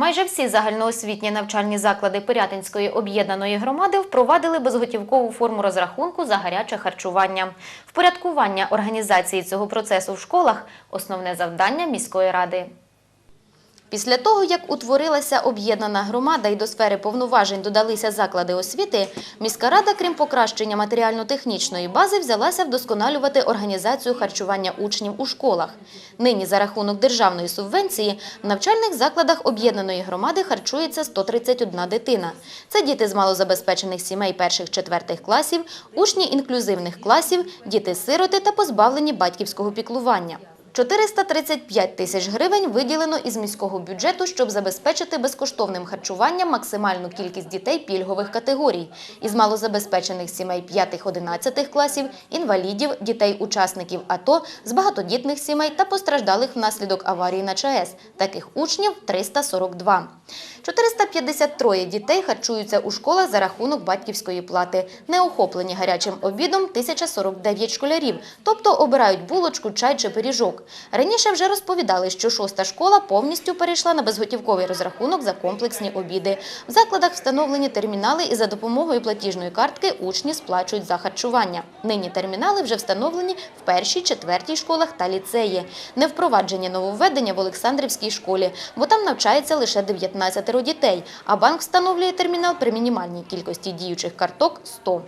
Майже всі загальноосвітні навчальні заклади Пирятинської об'єднаної громади впровадили безготівкову форму розрахунку за гаряче харчування. Впорядкування організації цього процесу в школах – основне завдання міської ради. Після того, як утворилася об'єднана громада і до сфери повноважень додалися заклади освіти, міська рада, крім покращення матеріально-технічної бази, взялася вдосконалювати організацію харчування учнів у школах. Нині за рахунок державної субвенції в навчальних закладах об'єднаної громади харчується 131 дитина. Це діти з малозабезпечених сімей перших-четвертих класів, учні інклюзивних класів, діти-сироти та позбавлені батьківського піклування. 435 тисяч гривень виділено із міського бюджету, щоб забезпечити безкоштовним харчуванням максимальну кількість дітей пільгових категорій із малозабезпечених сімей 5-11 класів, інвалідів, дітей-учасників АТО, з багатодітних сімей та постраждалих внаслідок аварії на ЧАЕС. Таких учнів 342. 453 дітей харчуються у школах за рахунок батьківської плати. Не охоплені гарячим обідом 1049 школярів, тобто обирають булочку, чай чи пиріжок. Раніше вже розповідали, що шоста школа повністю перейшла на безготівковий розрахунок за комплексні обіди. В закладах встановлені термінали і за допомогою платіжної картки учні сплачують за харчування. Нині термінали вже встановлені в першій, четвертій школах та ліцеї. Не впроваджені нововведення в Олександрівській школі, бо там навчається лише 19 дітей, а банк встановлює термінал при мінімальній кількості діючих карток – 100.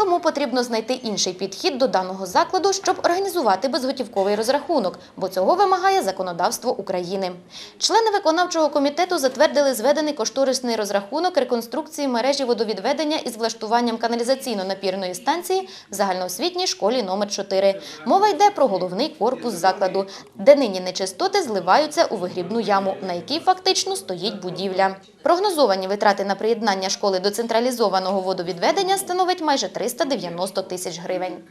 Тому потрібно знайти інший підхід до даного закладу, щоб організувати безготівковий розрахунок, бо цього вимагає законодавство України. Члени виконавчого комітету затвердили зведений кошторисний розрахунок реконструкції мережі водовідведення із влаштуванням каналізаційно-напірної станції в загальноосвітній школі номер 4. Мова йде про головний корпус закладу, де нині нечистоти зливаються у вигрібну яму, на якій фактично стоїть будівля. Прогнозовані витрати на приєднання школи до централізованого водовідведення становить майже 390 тисяч гривень.